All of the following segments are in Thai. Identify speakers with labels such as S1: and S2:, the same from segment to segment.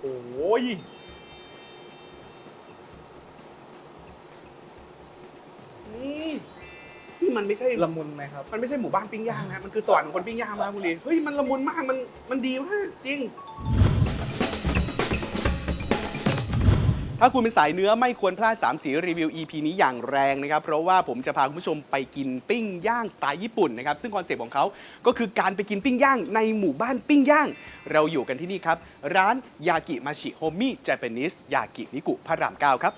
S1: โอ้ยอืมนี่มันไม่ใช่
S2: ละมุนไหมครับ
S1: มันไม่ใช่หมู่บ้านปิ้งย่างนะ มันคือสวรรค์ของคนปิ้งย่างมาบุรี เฮ้ย มันละมุนมาก มัน มันดีมาก จริง ถ้าคุณเป็นสายเนื้อไม่ควรพลาด3สีรีวิว EP นี้อย่างแรงนะครับ เพราะว่าผมจะพาคุณผู้ชมไปกินปิ้งย่างสไตล์ญี่ปุ่นนะครับ ซึ่งคอนเซปต์ของเขาก็คือการไปกินปิ้งย่างในหมู่บ้านปิ้งย่าง เราอยู่กันที่นี่ครับ ร้านยากิมาชิโฮมิเจแปนิสยากินิกุพระรามเก้าครับ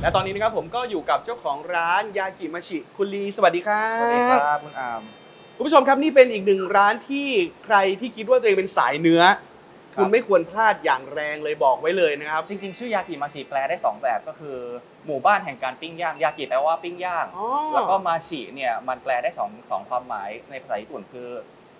S1: และตอนนี้นะครับผมก็อยู่กับเจ้าของร้านยากิมาชิคุณลีสวัสดีครับ
S2: สวัสดีครับคุณอาม
S1: คุณผู้ชมครับนี่เป็นอีกหนึ่งร้านที่ใครที่คิดว่าตัวเองเป็นสายเนื้อคุณไม่ควรพลาดอย่างแรงเลยบอกไว้เลยนะครับ
S2: จริงๆ ชื่อยากิมาชิแปลได้2แบบก็คือหมู่บ้านแห่งการปิ้งย่างยากิแปลว่าปิ้งย่าง
S1: อ๋อ
S2: แล้วก็มาชิเนี่ยมันแปลได้สองสองความหมายในภาษาญี่ปุ่นคือ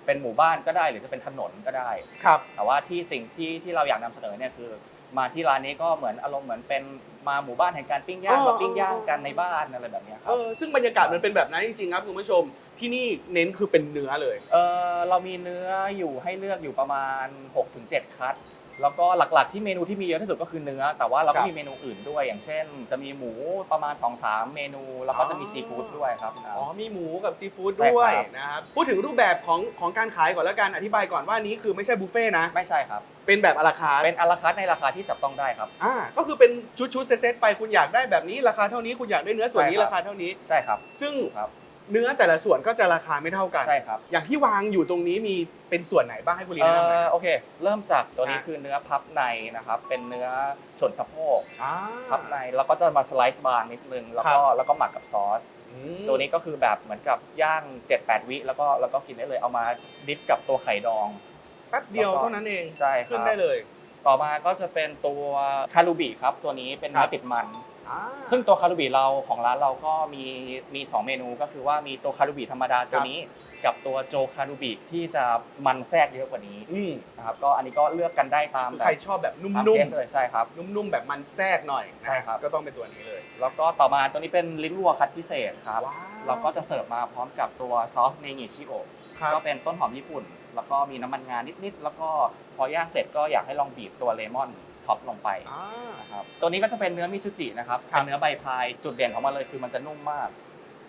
S2: เป็นหมู่บ้านก็ได้หรือจะเป็นถนนก็ได้
S1: ครับ
S2: แต่ว่าที่สิ่งที่ที่เราอยากนำเสนอเนี่ยคือ มาที่ร้านนี้ก็เหมือนอารมณ์เหมือนเป็นมาหมู่บ้านแห่งการปิ้งย่าง
S1: อ๋อ
S2: มาปิ้งย่างกันในบ้านอะไรแบบเนี้ยค
S1: เอ
S2: รับ
S1: อซึ่งบรรยากาศมันเป็นแบบนั้นจริงๆครับคุณผู้ชมที่นี่เน้นคือเป็นเนื้อเลย
S2: เออเรามีเนื้ออยู่ให้เลือกอยู่ประมาณ 6-7 คัด แล้วก็หลักๆที่เมนูที่มีเยอะที่สุดก็คือเนื้อ แต่ว่าเรา
S1: ครั
S2: ก็
S1: บ
S2: มีเมนูอื่นด้วย อย่างเช่น จะมีหมูประมาณ 2-3 เมนู แล้วก็จะมี
S1: อ๋อ
S2: ซีฟู้ดด้วยครับคุณอา
S1: อ๋อมีหมูกับซีฟู้ด
S2: ใช่
S1: ด้วย
S2: ครับ
S1: นะครับพูดถึงรูปแบบของของการขายก่อนแล้วกันอธิบายก่อนว่านี้คือไม่ใช่บุฟเฟ่ต์นะ
S2: ไม่ใช่ครับ
S1: เป็นแบบอลาคาร์ท
S2: เป็นอลาคาร์ทในราคาที่จับต้องได้ครับ
S1: อ่าก็คือเป็นชุดชุดๆเซตๆไปคุณอยากได้แบบนี้ราคาเท่านี้คุณอยากได้เนื้อส่วนนี้
S2: ใช่ครับ
S1: ราคาเท่านี้
S2: ใช่ครับ
S1: ซึ่ง
S2: ครับ
S1: เนื้อแต่ละส่วนก็จะราคาไม่เท่ากัน
S2: ใช่ครับ
S1: อย่างที่วางอยู่ตรงนี้มีเป็นส่วนไหนบ้างให้คุณลี
S2: เอ
S1: แนะนำหน่อย
S2: อโอเค เริ่มจากตัวนี้
S1: ฮะ
S2: คือเนื้อพับในนะครับ เป็นเนื้อส่วนสะโพก
S1: อ่า
S2: พับในแล้วก็จะมาสไลซ์บางนิดนึงแล้วก็
S1: ครับ
S2: แล้วก็หมักกับซอส
S1: อืม
S2: ตัวนี้ก็คือแบบเหมือนกับย่าง 7-8 วิแล้วก็แล้วก็กินได้เลยเอามาดิฟกับตัวไข่ดอง
S1: แป๊บเดียว
S2: แล้วก็
S1: เท่านั้นเอง
S2: ใช่ค
S1: ขึ้น
S2: รับ
S1: ได้เลย
S2: ต่อมาก็จะเป็นตัวคารูบิครับ ตัวนี้เป็น
S1: ครั
S2: เนื้อบติดมัน
S1: อ่า
S2: ซึ่งตัวคารูบิเราของร้านเราก็มีมีสองเมนูก็คือว่ามีตัวคารูบิธรรมดาตัวนี้ กับตัวโจคารูบิที่จะมันแทรกเยอะกว่านี้
S1: อืม
S2: นะครับก็อันนี้ก็เลือกกันได้ตาม
S1: คือ
S2: แบ
S1: ใคร
S2: บ
S1: ชอบแบบนุ่
S2: ตาม
S1: ม
S2: เทสเลยใช่ครับ
S1: ๆนุ่มๆแบบมันแทรกหน่อยนะ
S2: ใช่ครับ
S1: ก็ต้องเป็นตัวนี้เลย
S2: แล้วก็ต่อมาตัวนี้เป็นลิ้นวัวคัดพิเศษครับ
S1: ว้าว
S2: เราก็จะเสิร์ฟมาพร้อมกับตัวซอสเนงิชิโอ
S1: ครับ
S2: ก็เป็นต้นหอมญี่ปุ่น แล้วก็มีน้ำมันงานิดๆแล้วก็พอย่างเสร็จก็อยากให้ลองบีบตัวเลมอน ท็อปลงไป
S1: อ่า
S2: นะครับตัวนี้ก็จะเป็นเนื้อมิซูจินะครับ
S1: ครับ
S2: เป็นเนื้อใบพายจุดเด่นของมันเลยคือมันจะนุ่มมาก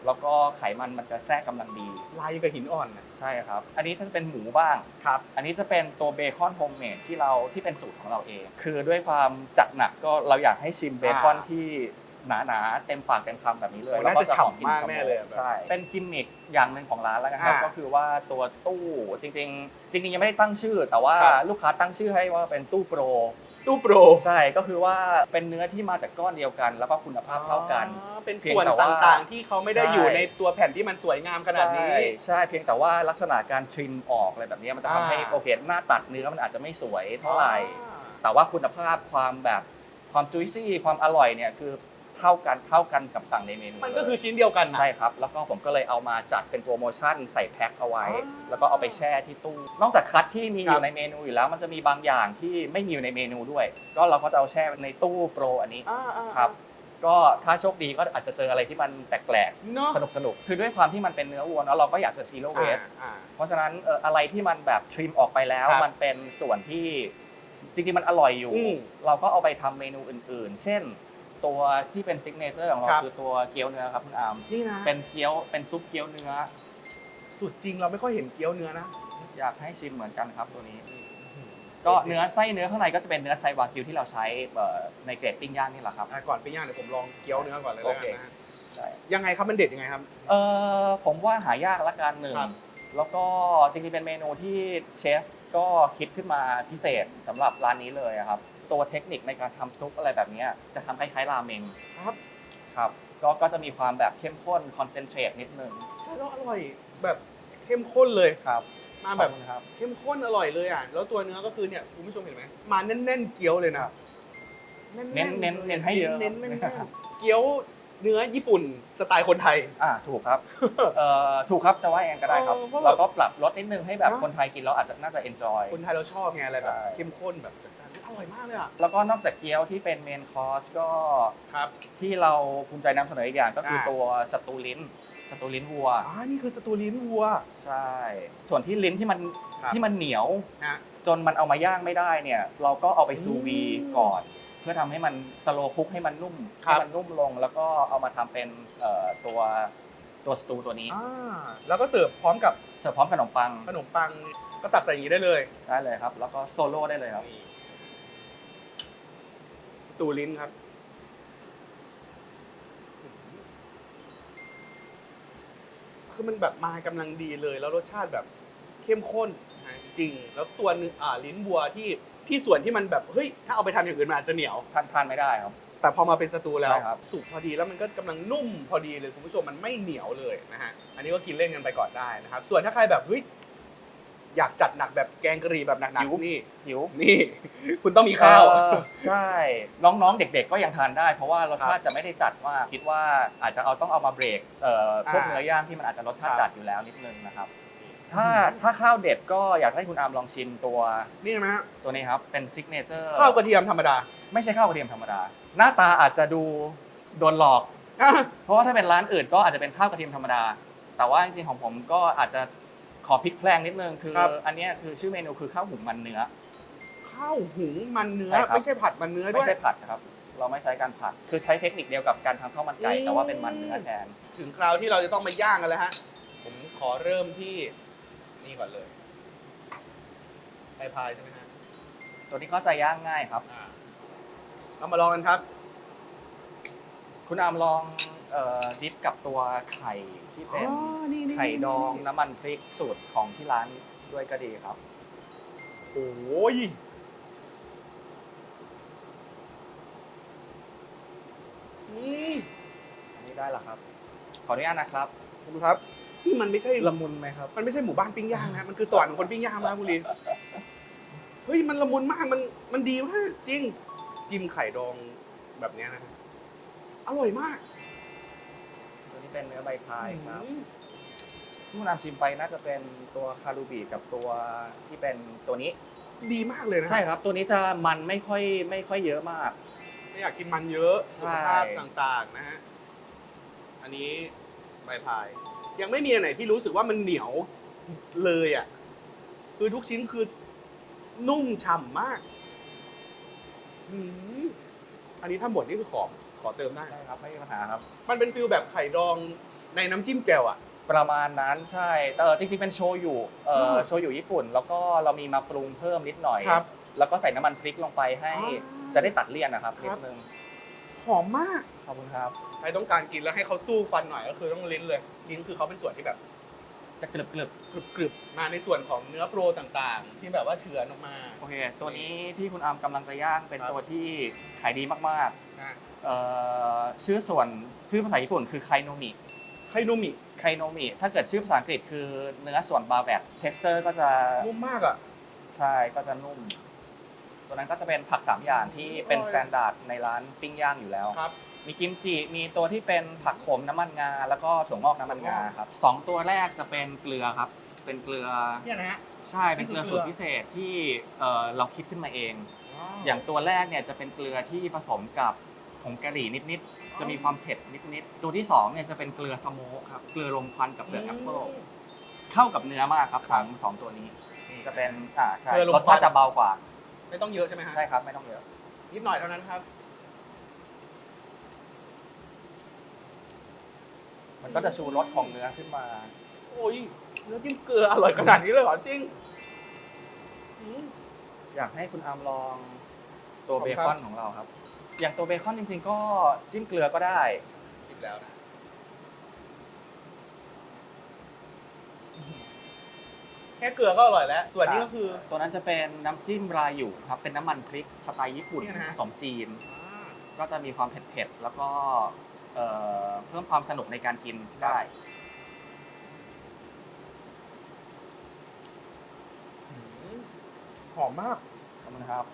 S2: แล้วก็ไขมันมันจะแทรกกำลังดี
S1: ลายกับหินอ่อนนะ
S2: ใช่ครับ อันนี้ถ้าจะเป็นหมูบ้าง
S1: ครับ
S2: อันนี้จะเป็นตัวเบคอนโฮมเมดที่เราที่เป็นสูตรของเราเอง คือด้วยความจัดหนักก็เราอยากให้ชิมเบคอน
S1: อ่า
S2: ที่หนาๆเต็มปากเต็มคำแบบนี้เลย
S1: โอ้
S2: แล้วก็
S1: น่าจะฉ่ำมาก
S2: หอ
S1: แน่เลยอะแบบ
S2: ใช่ เป็นกิมมิคอย่างหนึ่งของร้านแล้วนะครับ
S1: อ่า
S2: ก็คือว่าตัวตู้จริงๆ จริงๆ ยังไม่ได้ตั้งชื่อ แต่ว่า
S1: ครับ
S2: ลูกค้าตั้งชื่อให้ว่าเป็นตู้โปร
S1: ตู้โปร
S2: ใช่ก็คือว่าเป็นเนื้อที่มาจากก้อนเดียวกัน แล้วก็คุณภาพเท่ากัน
S1: อ๋อเป็น
S2: เพียง
S1: ส่วน
S2: แต่ว่า
S1: ต่างๆ ที่เขาไม่ได้
S2: ใช่
S1: อยู่ในตัวแผ่นที่มันสวยงามขนาดนี้
S2: ใช่ใช่เพียงแต่ว่าลักษณะการทริมออกอะไรแบบนี้มันจะทำให้
S1: อ่า
S2: โอเคหน้าตัดเนื้อมันอาจจะไม่สวยเท่าไหร่ แต่ว่าคุณภาพความแบบความจุยซี่ความอร่อยเนี่ยคือ เท่ากันเท่ากันกับสั่งในเมนู
S1: มันก็คือ
S2: เลย
S1: ชิ้นเดียวกันนะ
S2: ใช่ครับ แล้วก็ผมก็เลยเอามาจัดเป็นโปรโมชั่นใส่แพ็คเอาไว้
S1: อ๋อ
S2: แล้วก็เอาไปแช่ที่ตู้ นอกจากคัดที่มีอ
S1: ครั
S2: ยู่
S1: บ
S2: ในเมนูอยู่แล้ว มันจะมีบางอย่างที่ไม่มีอยู่ในเมนูด้วย ก็เราก็จะเอาแช่ในตู้โปรอันนี้
S1: อ่าอ่า
S2: ครับก็ถ้าโชคดีก็อาจจะเจออะไรที่มันแปลก
S1: เนาะ
S2: ๆสนุกสนุกๆคือด้วยความที่มันเป็นเนื้อวัวเนาะเราก็อยากจะซีโร่เวส
S1: อ่า
S2: เพราะฉะนั้นเอ่ออะไรที่มันแบบทริมออกไปแล้ว
S1: ครับ
S2: มันเป็นส่วนที่จริงๆมันอร่อยอยู่
S1: อืม
S2: เราก็เอาไปทำเมนูอื่น ๆ เช่น ตัวที่เป็นซิกเนเจอร์ของเรา
S1: ครับ
S2: คือตัวเกี๊ยวเนื้อครับคุณอาม
S1: นี่นะ
S2: เป็นเกี๊ยวเป็นซุปเกี๊ยวเนื้อ
S1: สุดจริงเราไม่ค่อยเห็นเกี๊ยวเนื้อนะ
S2: อยากให้ชิมเหมือนกันครับตัวนี้ ก็เนื้อไส้เนื้อข้างในก็จะเป็นเนื้อไทยวากิวที่เราใช้เอ่อในเกรดปิ้งย่างนี่แหละครับ
S1: อะก่อนไปย่างเดี๋ยวผมลองเกี๊ยวเนื้อก่อนเลยแล้วกัน
S2: โอเค
S1: นะ
S2: ใช่
S1: ยังไงครับมันเด็ดยังไงครับ
S2: เออผมว่าหายากละกันหนึ่ง
S1: ครับ
S2: แล้วก็จริงๆเป็นเมนูที่เชฟ ก็คิดขึ้นมาพิเศษสำหรับร้านนี้เลยอะครับ ตัวเทคนิคในการทำซุปอะไรแบบเนี้ยจะทำคล้ายๆราเมง
S1: ครับ
S2: ครับก็ก็จะมีความแบบเข้มข้นคอนเซนเทรตนิดนึง
S1: ใช่แล้วอร่อยแบบเข้มข้นเลย
S2: ครับ
S1: มาแบบ
S2: ขอคุณครับ
S1: เข้มข้นอร่อยเลยอะแล้วตัวเนื้อก็คือเนี่ยคุณผู้ชมเห็นไหมมาแน่นๆเกี๊ยวเลยนะ
S2: เน้นเน้นเน้นให้เยอะ
S1: เน้นๆแน่นๆเกี๊ยว เนื้อญี่ปุ่นสไตล์คนไทย
S2: อ่าถูกครับเอ่อถูกครับจะว่าเองก็ได้ครับ
S1: เออเพราะแบบ
S2: เราก็ปรับรสนิดนึงให้แบบ
S1: เนอะ
S2: คนไทยกินแล้วอาจจะน่าจะเอนจอย
S1: คนไทยเราชอบไงอะไรแบบ
S2: ใช่
S1: เข้มข้นแบบจัดจ้านอร่อยมากเลยอะ
S2: แล้วก็นอกจากเกี๊ยวที่เป็นเมนคอร์สก็
S1: ครับ
S2: ที่เราภูมิใจนำเสนออีกอย่างก็คือ
S1: อ่า
S2: ตัวสตูลิ้น
S1: ส
S2: สตูลิ้นวัว
S1: อ่านี่คือสตูลิ้นวัว
S2: ใช่ ส่วนที่ลิ้นที่มัน
S1: ครับ
S2: ที่มันเหนียว
S1: นะ
S2: จนมันเอามาย่างไม่ได้เนี่ย เราก็เอาไปซูวี
S1: อืม
S2: ก่อน เพื่อทำให้มันสโลคุกให้มันนุ่ม
S1: ครั
S2: ให้
S1: บ
S2: มันนุ่มลง แล้วก็เอามาทำเป็นเอ่อตัวตัวสตูตัวนี้
S1: อ่าแล้วก็เสิร์ฟพร้อมกับ
S2: เสิร์ฟพร้อมขนมปัง
S1: ขนมปังก็ตักใส่อย่างนี้ได้เลย
S2: ได้เลยครับ แล้วก็โซโล่ได้เลยครับ
S1: นี่สตูลิ้นครับ คือมันแบบมากำลังดีเลย แล้วรสชาติแบบเข้มข้นนะจริง แล้วตัวนึงอ่าลิ้นวัวที่ ที่ส่วนที่มันแบบเฮ้ยถ้าเอาไปทำอย่างอื่นมันอาจจะเหนียว
S2: ทานทานไม่ได้ครับ
S1: แต่พอมาเป็นสตูแล้ว
S2: ใช่ครับ
S1: สุกพอดีแล้วมันก็กำลังนุ่มพอดีเลยคุณผู้ชมมันไม่เหนียวเลยนะฮะอันนี้ก็กินเล่นกันไปก่อนได้นะครับ ส่วนถ้าใครแบบเฮ้ยอยากจัดหนักแบบแกงกะหรี่แบบหนักๆนี่
S2: หิว
S1: นี่ คุณต้องมีข้าว
S2: เอ่อใช่ น้องๆ เด็กๆ ก็ยังทานได้ เพราะว่ารสชาติจะไม่ได้จัดมากคิดว่าอาจจะเอาต้องเอามาเบรกเอ่อพวก
S1: อ่า
S2: เนื้อย่างที่มันอาจจะรสชาติ
S1: ครับ
S2: จัดอยู่แล้วนิดนึงนะครับ ถ้าถ้าข้าวเด็ดก็อยากให้คุณอาร์มลองชิมตัว
S1: นี่ไหมฮะ
S2: ตัวนี้ครับ เป็นซิกเนเจอร์
S1: ข้าวกระเทียมธรรมดา
S2: ไม่ใช่ข้าวกระเทียมธรรมดา หน้าตาอาจจะดูโดนหลอก
S1: อะ
S2: เพราะว่าถ้าเป็นร้านอื่นก็อาจจะเป็นข้าวกระเทียมธรรมดา แต่ว่าจริงๆของผมก็อาจจะขอพลิกแพลงนิดนึงคือ
S1: ครับ
S2: อันเนี้ยคือชื่อเมนูคือข้าวหุงมันเนื้อ
S1: ข้าวหุงมันเนื้อ
S2: ใช่ครับ
S1: ไม่ใช่ผัดมันเนื้อด้
S2: ไม่
S1: วย
S2: ใช่ผัดนะครับ เราไม่ใช้การผัด คือใช้เทคนิคเดียวกับการทำข้าวมันไก่
S1: อืม
S2: แต่ว่าเป็นมันเนื้อแทน
S1: ถึงคราวที่เราจะต้องมาย่างกันแล้วฮะ ผมขอเริ่มที่ นี่ก่อนเลยไพพายใช่ไหมฮะ
S2: ตัวนี้ก็จะย่างง่ายครับ
S1: อ่าเรามาลองกันครับ
S2: คุณอามลองเอ่อดิฟกับตัวไข่ที่เป็น
S1: อ๋อนี่นี่
S2: ไข่ดอง
S1: นี่
S2: น้ำมันพริกสูตรของที่ร้านด้วยก็ดีครับ
S1: โอ้ยนี่
S2: อันนี้ได้แล้วครับ ขออนุญาตนะครับ
S1: คุณครับ นี่มันไม่ใช่
S2: ละมุนไหมครับ
S1: มันไม่ใช่หมู่บ้านปิ้งย่างนะมันคือสวรรค์ของคนปิ้งย่างนะคุณลีเฮ้ยมันละมุนมากมันมันดีมากจริง จิ้มไข่ดองแบบเนี้ยนะอร่อยมาก
S2: ตัวนี้เป็นเนื้อใบพายครับ
S1: อืม
S2: ที่คุณอามชิมไปน่าจะเป็นตัวคารูบีกับตัวที่เป็นตัวนี้
S1: ดีมากเลยนะ
S2: ใช่ครับ ตัวนี้จะมันไม่ค่อยไม่ค่อยเยอะมาก
S1: ไม่อยากกินมันเยอะ
S2: ใช่
S1: สุขภาพต่างๆนะฮะอันนี้ใบพาย ยังไม่มีอันไหนที่รู้สึกว่ามันเหนียวเลยอะ คือทุกชิ้นคือนุ่มฉ่ำมากอืมอันนี้ถ้าหมดนี่คือขอขอเติมได้
S2: ใช่ครับไม่มีปัญหาครับ
S1: มันเป็นฟิลแบบไข่ดองในน้ำจิ้มแจ่วอะ
S2: ประมาณนั้นใช่แต่เออจริงๆเป็นโชยุเอ่อ
S1: อืม
S2: โชยุญี่ปุ่น แล้วก็เรามีมาปรุงเพิ่มนิดหน่อย
S1: ครับ
S2: แล้วก็ใส่น้ำมันพริกลงไปให้
S1: อ่า
S2: จะได้ตัดเลี่ยนนะครับ
S1: ค
S2: นิ
S1: รั
S2: ด
S1: บ
S2: นึง
S1: หอมมาก
S2: ขอบคุณครับ
S1: ใครต้องการกินแล้วให้เขาสู้ฟันหน่อยก็คือต้องลิ้นเลย ลิ้นคือเขาเป็นส่วนที่แบบ
S2: จะกรึบกรึบ
S1: กรึบๆมาในส่วนของเนื้อโปรต่างๆ ที่แบบว่าเฉือนออกมา
S2: โอเค ตัวนี้ที่คุณอามกำลังจะย่างเป็น
S1: ครับ
S2: ตัวที่ขายดีมาก
S1: นะ
S2: ๆเอ่อชื่อส่วนชื่อภาษาญี่ปุ่นคือไคโนมิ
S1: ไข่นูมิ
S2: ไคโนมิ ถ้าเกิดชื่อภาษาอังกฤษคือเนื้อส่วนบาแบกเท็กเจอร์ก็จะ
S1: นุ่มมากอะ
S2: ใช่ ก็จะนุ่ม ตัวนั้นก็จะเป็นผักสามอย่างที่เป็น
S1: อร่อย
S2: สแตนดาร์ดในร้านปิ้งย่างอยู่แล้ว
S1: ครับ
S2: มีกิมจิ มีตัวที่เป็นผักขมน้ำมันงา แล้วก็ถั่วงอกน้ำมันงาครับสองตัวแรกจะเป็นเกลือครับ เป็นเกลือ
S1: เนี่ยนะฮะ
S2: ใช่ เป็นเกลือ
S1: นี่คือ
S2: สู
S1: เกลือ
S2: ตรพิเศษที่เอ่อเราคิดขึ้นมาเอง อย่างตัวแรกเนี่ยจะเป็นเกลือที่ผสมกับผงกะหรี่นิดๆ จะมีความเผ็ดนิดๆ ตัวที่สองเนี่ยจะเป็นเกลือสโมกครับ เกลือรมควันกับเปลือกแอปเปิลเข้ากับเนื้อมากครับของสองตัวนี้ จะเป็นอ่าใช่
S1: เกลือรม
S2: ร
S1: ควัน
S2: สชาติจะเบากว่า
S1: ไม่ต้องเยอะใช่ไหมฮะ
S2: ใช่ครับ ไม่ต้องเยอะ
S1: นิดหน่อยเท่านั้นครับ
S2: มันก็จะชูรสของเนื้อขึ้นมา
S1: โอ้ยเนื้อจิ้มเกลืออร่อยขนาดนี้เลยเหรอจริงอืม
S2: อยากให้คุณอามลองตัว
S1: ขอบ
S2: เบ
S1: คุณ
S2: ค
S1: ครั
S2: อบ นของเราครับ อย่างตัวเบคอนจริง ๆ ก็จิ้มเกลือก็ได้
S1: จิบแล้วนะ แค่เกลือก็อร่อยแล้ว ส่วนนี้ก็คือ
S2: ตัวนั้นจะเป็นน้ำจิ้มราอยู่ครับ เป็นน้ำมันพริกสไตล์ญี่ปุ่น
S1: เนี่ยนะฮะ
S2: ผสมจีน ก็จะมีความเผ็ดๆ แล้วก็เอ่อเพิ่มความสนุกในการกินได้
S1: อืมหอมมาก
S2: ขอบคุณครับ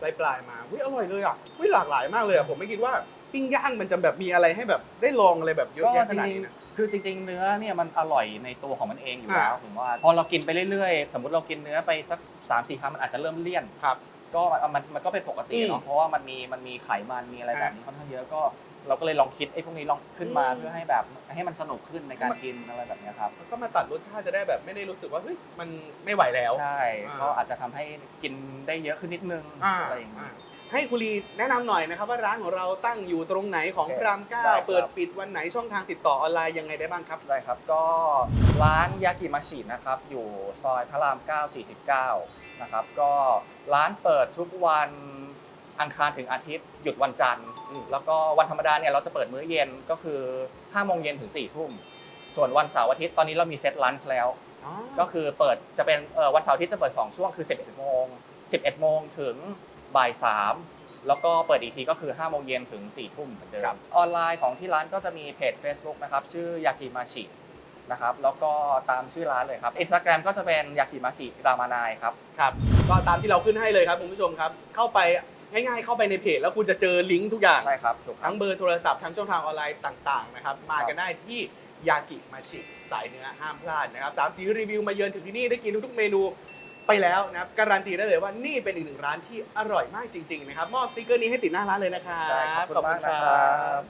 S1: ปลายปลายๆมาวิอร่อยเลยอะวิหลากหลายมากเลยอะผมไม่คิดว่าปิ้งย่างมันจะแบบมีอะไรให้แบบได้ลองอะไรแบบเยอะ
S2: ก็
S1: แยะ
S2: จ
S1: ขนาด
S2: ริง
S1: นี้นะ
S2: ๆ คือจริงๆ เนื้อเนี่ยมันอร่อยในตัวของมันเองอยู่แล้ว
S1: อ่า
S2: ผมว่า พอเรากินไปเรื่อยๆ สมมติเรากินเนื้อไปสักสามสี่คำมันอาจจะเริ่มเลี่ยน
S1: ครับ
S2: ก็มันมันมันก็เป็นปกติ
S1: อืม
S2: เนาะเพราะว่ามันมีมันมีไขมันมีอะไร
S1: ฮะ
S2: แบบนี้ค่อนข้างเยอะก็เราก็เลยลองคิดไอ้พวกนี้ลองขึ้นมา
S1: อืม
S2: เพื่อให้แบบให้มันสนุกขึ้นในการกินอะไรแบบเนี้ยครับ
S1: ก็มาตัดรสชาติจะได้แบบไม่ได้รู้สึกว่าเฮ้ยมันไม่ไหวแล้ว
S2: ใช่
S1: อ่า
S2: ก็อาจจะทำให้กินได้เยอะขึ้นนิดนึง
S1: อ่า
S2: อะไรอย่าง
S1: อ่า
S2: นี้
S1: ให้คุณลีแนะนำหน่อยนะครับว่าร้านของเราตั้งอยู่ตรงไหนของ
S2: โอเค
S1: พระรามเก้า
S2: ได้ครับ
S1: เปิดปิดวันไหนช่องทางติดต่อออนไลน์ยังไงได้บ้างครับ
S2: ได้ครับก็ร้านยากิมาชินะครับ อยู่ซอยพระราม 9 49 นะครับ ก็ร้านเปิดทุกวันอังคารถึงอาทิตย์ หยุดวันจันทร์
S1: อืม
S2: แล้วก็วันธรรมดาเนี่ยเราจะเปิดมื้อเย็นก็คือ5โมงเย็นถึง4ทุ่ม ส่วนวันเสาร์อาทิตย์ตอนนี้เรามีเซตลันช์แล้ว
S1: อ๋อ
S2: ก็คือเปิดจะเป็นเอ่อวันเสาร์อาทิตย์จะเปิด 2 ช่วงคือ 11โมง11โมงถึง บ่าย3แล้วก็เปิดอีกทีก็คือ5โมงเย็นถึง4ทุ่มเหมือนเดิมออนไลน์ของที่ร้านก็จะมีเพจ Facebook นะครับ ชื่อยากิมาชินะครับ แล้วก็ตามชื่อร้านเลยครับ Instagram ก็จะเป็นยากิมาชิรามานายครับ
S1: ครับ ก็ตามที่เราขึ้นให้เลยครับคุณผู้ชมครับ เข้าไปง่ายๆ เข้าไปในเพจแล้วคุณจะเจอลิงก์ทุกอย่าง
S2: ใช่ครับถูกครั
S1: ทั้
S2: บ
S1: งเบอร์โทรศัพท์ทั้งช่องทางออนไลน์ต่างๆนะครับ มากันได้ที่ยากิมาชิสายเนื้อห้ามพลาดนะครับสามสีรีวิวมาเยือนถึงที่นี่ได้กินทุกๆเมนู ไปแล้วนะครับการันตีได้เลยว่านี่เป็นอีกหนึ่งร้านที่อร่อยมากจริงๆนะครับมอบสติกเกอร์นี้ให้ติดหน้าร้านเลยนะครับ
S2: ได้ขอบคุณมากนะครับ